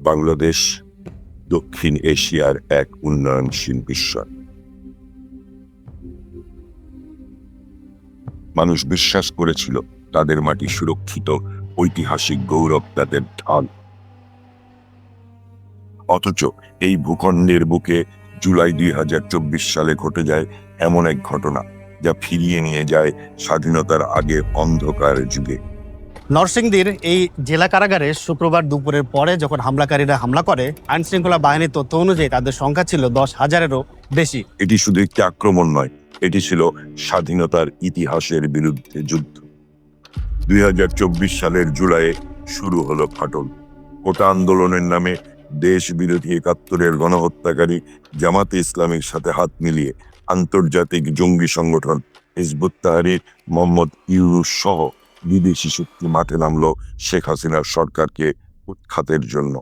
বাংলাদেশ, দক্ষিণ এশিয়ার এক উন্নয়নশীল বিশ্ব। মানুষ বিশ্বাস করেছিল তাদের মাটি সুরক্ষিত, ঐতিহাসিক গৌরব তাদের ঢাল। অথচ এই ভূখণ্ডের বুকে জুলাই দুই হাজার চব্বিশ সালে ঘটে যায় এমন এক ঘটনা। যা ফিরিয়ে নিয়ে যায় স্বাধীনতার আগে অন্ধকার যুগে। নরসিংদীর এই জেলা কারাগারে শুক্রবার দুপুরের পরে যখন হামলাকারীরা হামলা করে আইন শৃঙ্খলা বাহিনীর তথ্য অনুযায়ী তাদের সংখ্যা ছিল দশ হাজারেরও বেশি। এটি শুধু একটি আক্রমণ নয় এটি ছিল স্বাধীনতার ইতিহাসের বিরুদ্ধে যুদ্ধ। দুই হাজার চব্বিশ সালের জুলাইয়ে শুরু হলো ফাটল। কোটা আন্দোলনের নামে দেশ বিরোধী একাত্তরের গণহত্যাকারী জামাতে ইসলামীর সাথে হাত মিলিয়ে আন্তর্জাতিক জঙ্গি সংগঠন হিজবুত তাহারির মোহাম্মদ ইউরুস সহ বিদেশি শক্তি মাঠে নামল শেখ হাসিনার সরকারকে উৎখাতের জন্য।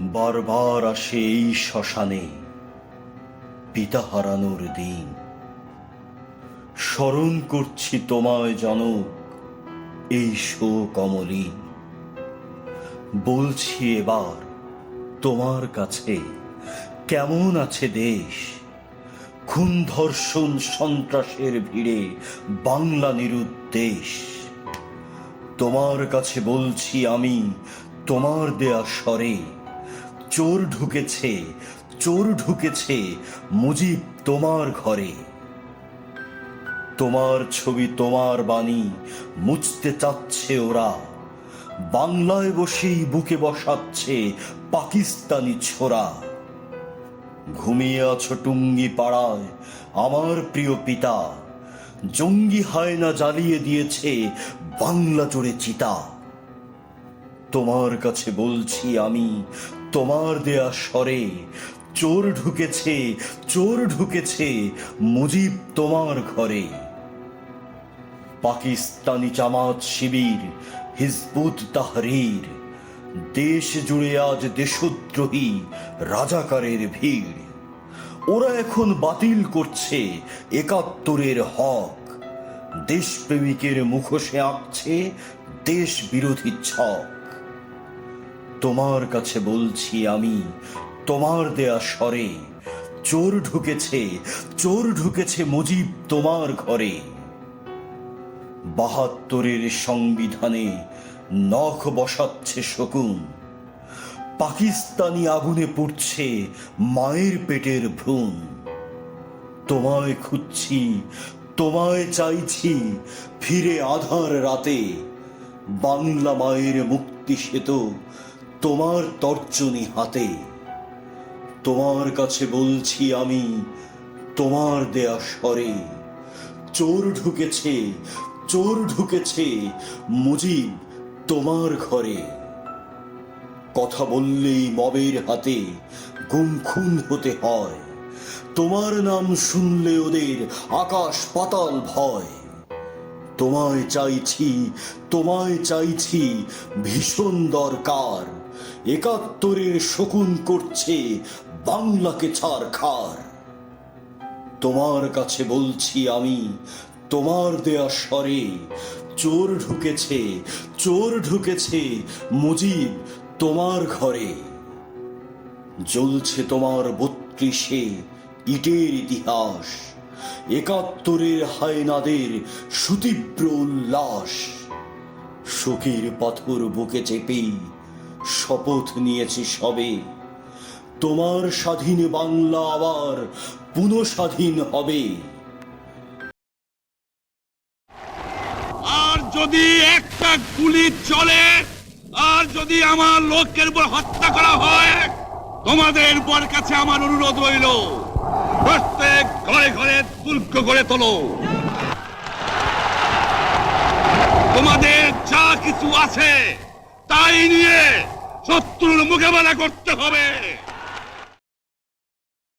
বারবার আসে এই শ্মশানে পিতা হারানোর দিন। স্মরণ করছি তোমায় জনক, এই শোকমলী বলছি এবার তোমার কাছে, কেমন আছে দেশ? খুন ধর্ষণ সন্ত্রাসের ভিড়ে বাংলা নিরুদ্দেশ। তোমার কাছে বলছি আমি তোমার দেয়া স্বরে চোর ঢুকেছে চোর ঢুকেছে, মুজিব তোমার ঘরে। তোমার ছবি তোমার বাণী, মুছতে চাচ্ছে ওরা। বাংলায় বসেই বুকে বসাচ্ছে পাকিস্তানি ছোরা। ঘুমিয়ে আছো টুঙ্গি পাড়ায় আমার প্রিয় পিতা। জঙ্গি হায়না জ্বালিয়ে দিয়েছে বাংলা জুড়ে চিতা। তোমার কাছে বলছি আমি, তোমার দেয়া স্বরে, চোর ঢুকেছে চোর ঢুকেছে মুজিব তোমার ঘরে। পাকিস্তানি জামাত শিবির, হিজবুত তাহরির, দেশ জুড়ে আজ দেশদ্রোহী, রাজাকারের ভিড়। ওরা এখন বাতিল করছে একাত্তরের হক। দেশপ্রেমিকের মুখোশে আঁকছে দেশ বিরোধী ছক। তোমার কাছে বলছি আমি, তোমার দেয়া স্বরে। চোর ঢুকেছে চোর ঢুকেছে মুজিব তোমার ঘরে। বাহাত্তরের সংবিধানে নখ বসাচ্ছে শকুন। পাকিস্তানি আগুনে পুড়ছে মায়ের পেটের ভ্রূণ। তোমায় খুঁজছি, তোমায় চাইছি ফিরে আধার রাতে। বাংলা মায়ের মুক্তি সেতু তোমার তর্জনী হাতে। তোমার কাছে বলছি আমি, তোমার দেয়া স্বরে। চোর ঢুকেছে চোর ঢুকেছে, মুজিব তোমার ঘরে। কথা বললেই মবের হাতে গুম খুন হতে হয়। তোমার নাম শুনলে ওদের আকাশ পাতাল ভয়। তোমায় চাইছি তোমায় চাইছি ভীষণ দরকার। একাত্তরের শকুন করছে বাংলাকে ছাড় খার তোমার কাছে বলছি আমি, তোমার দেয়া স্বরে, চোর ঢুকেছে চোর ঢুকেছে মুজিব তোমার ঘরে। জ্বলছে তোমার বত্রিশে ইটের ইতিহাস, একাত্তরের হায়নাদের সুতীব্র উল্লাস। শোকের পাথর বুকে চেপেই শপথ নিয়েছি সবে। তোমার স্বাধীন বাংলা আবার পুনঃস্বাধীন হবে। আর যদি একটা গুলি চলে, আর যদি আমার লোকের উপর হত্যা করা হয়, তোমাদের উপর কাছে আমার অনুরোধ রইল, প্রত্যেক ঘরে ঘরে দুর্গ গড়ে তোলো। তোমাদের যা কিছু আছে, তাই নিয়ে শত্রুর মোকাবেলা করতে হবে।